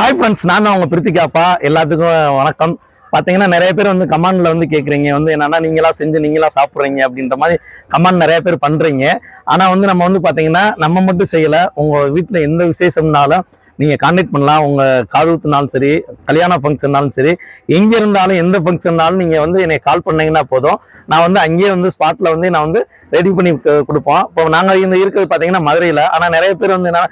Hi friends நான் தான் உங்க பிரித்திகாப்பா. எல்லாத்துக்கும் வணக்கம். பார்த்தீங்கன்னா நிறைய பேர் வந்து கமாண்டில் வந்து கேட்குறீங்க வந்து என்னென்னா நீங்களாம் செஞ்சு நீங்களா சாப்பிட்றீங்க அப்படின்ற மாதிரி கமாண்ட் நிறைய பேர் பண்ணுறீங்க ஆனால் வந்து நம்ம வந்து பார்த்தீங்கன்னா நம்ம மட்டும் செய்யலை. உங்கள் வீட்டில் எந்த விசேஷம்னாலும் நீங்கள் கான்டாக்ட் பண்ணலாம். உங்கள் காதுகுத்துனாலும் சரி கல்யாண ஃபங்க்ஷன்னாலும் சரி எங்கே இருந்தாலும் எந்த ஃபங்க்ஷன்னாலும் நீங்கள் வந்து என்னை கால் பண்ணீங்கன்னா போதும். நான் வந்து அங்கேயே வந்து ஸ்பாட்டில் வந்து நான் வந்து ரெடி பண்ணி கொடுப்போம். இப்போ நாங்கள் இந்த இருக்கிறது பார்த்தீங்கன்னா மதுரையில். ஆனால் நிறைய பேர் வந்து என்ன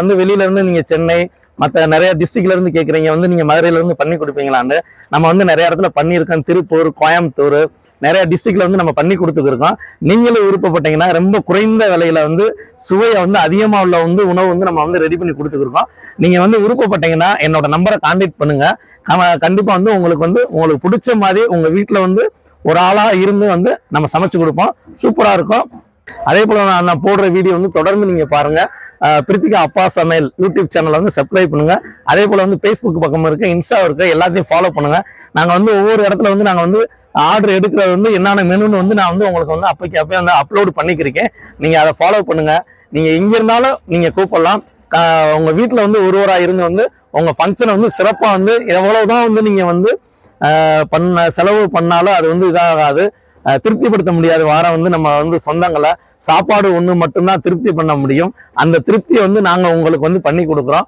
வந்து வெளியிலேருந்து நீங்கள் சென்னை மற்ற நிறைய டிஸ்ட்ரிக்ட்ல இருந்து கேட்குறீங்க வந்து நீங்க மதுரையில இருந்து பண்ணி கொடுப்பீங்களான்னு நம்ம வந்து நிறைய இடத்துல பண்ணியிருக்கோம். திருப்பூர் கோயம்புத்தூர் நிறைய டிஸ்ட்ரிக்ட்ல வந்து நம்ம பண்ணி கொடுத்துருக்கோம் நீங்களும் விருப்பப்பட்டீங்கன்னா ரொம்ப குறைந்த விலையில வந்து சுவையை வந்து அதிகமாக உள்ள வந்து உணவு வந்து நம்ம வந்து ரெடி பண்ணி கொடுத்துருக்கோம் நீங்க வந்து விருப்பப்பட்டீங்கன்னா என்னோட நம்பரை கான்டாக்ட் பண்ணுங்க. கம- கண்டிப்பா வந்து உங்களுக்கு வந்து உங்களுக்கு பிடிச்ச மாதிரி உங்க வீட்டில் வந்து ஒரு ஆளாக இருந்து வந்து நம்ம சமைச்சு கொடுப்போம். சூப்பராக இருக்கும். அதே போல் நான் நான் போடுற வீடியோ வந்து தொடர்ந்து நீங்கள் பாருங்கள் பிரித்திகா அப்பா சமையல் யூடியூப் சேனலை வந்து சப்ஸ்கிரைப் பண்ணுங்கள் அதே போல் வந்து ஃபேஸ்புக் பக்கம் இருக்குது இன்ஸ்டா இருக்குது எல்லாத்தையும் ஃபாலோ பண்ணுங்கள் நாங்கள் வந்து ஒவ்வொரு இடத்துல வந்து நாங்கள் வந்து ஆர்டர் எடுக்கிறது வந்து என்னென்ன மெனுன்னு வந்து நான் வந்து உங்களுக்கு வந்து அப்போக்கி அப்போயே வந்து அப்லோட் பண்ணிக்கிருக்கேன். நீங்கள் அதை ஃபாலோ பண்ணுங்கள் நீங்கள் எங்கே இருந்தாலும் நீங்கள் கூப்பிடலாம். உங்கள் வீட்டில் வந்து ஒருவராக இருந்து வந்து உங்கள் ஃபங்க்ஷனை வந்து சிறப்பாக வந்து எவ்வளவுதான் வந்து நீங்கள் வந்து பண்ண செலவு பண்ணாலும் அது வந்து இதாகாது. திருப்திப்படுத்த முடியாது வாரம் வந்து நம்ம வந்து சொந்தங்களை சாப்பாடு ஒண்ணு மட்டும்தான் திருப்தி பண்ண முடியும். அந்த திருப்தியை வந்து நாங்க உங்களுக்கு வந்து பண்ணி கொடுக்குறோம்.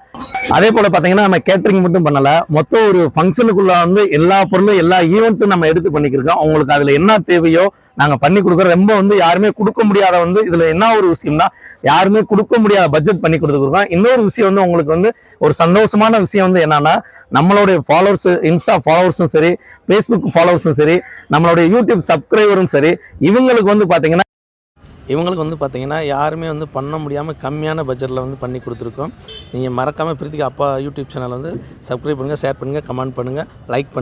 அதே போல பாத்தீங்கன்னா நம்ம கேட்டரிங் மட்டும் பண்ணல. மொத்தம் ஒரு ஃபங்க்ஷனுக்குள்ள வந்து எல்லா பொருளும் எல்லா ஈவெண்ட்டும் நம்ம எடுத்து பண்ணிக்கிருக்கோம். அவங்களுக்கு அதுல என்ன தேவையோ நாங்க பண்ணி கொடுக்குறோம் ரொம்ப வந்து யாருமே கொடுக்க முடியாத வந்து இதுல என்ன ஒரு விஷயம்னா யாருமே கொடுக்க முடியாத பட்ஜெட் பண்ணி கொடுத்துருக்கோம் இன்னொரு விஷயம் வந்து உங்களுக்கு வந்து ஒரு சந்தோஷமான விஷயம் வந்து என்னன்னா நம்மளுடைய ஃபாலோவர்ஸ் இன்ஸ்டா ஃபாலோவர்ஸும் சரி ஃபேஸ்புக் ஃபாலோவர்ஸும் சரி நம்மளுடைய யூடியூப் சப்ஸ்கிரைபரும் சரி இவங்களுக்கு வந்து பாத்தீங்கன்னா இவங்களுக்கு வந்து பார்த்தீங்கன்னா யாருமே வந்து பண்ண முடியாமல் கம்மியான பட்ஜெட்டில் வந்து பண்ணி கொடுத்துருக்கோம். நீங்கள் மறக்காமல் பிரீத்திக்கு அப்பா யூடியூப் சேனல் வந்து சப்ஸ்கிரைப் பண்ணுங்கள் ஷேர் பண்ணுங்கள் கமெண்ட் பண்ணுங்கள் லைக் பண்ணுங்கள்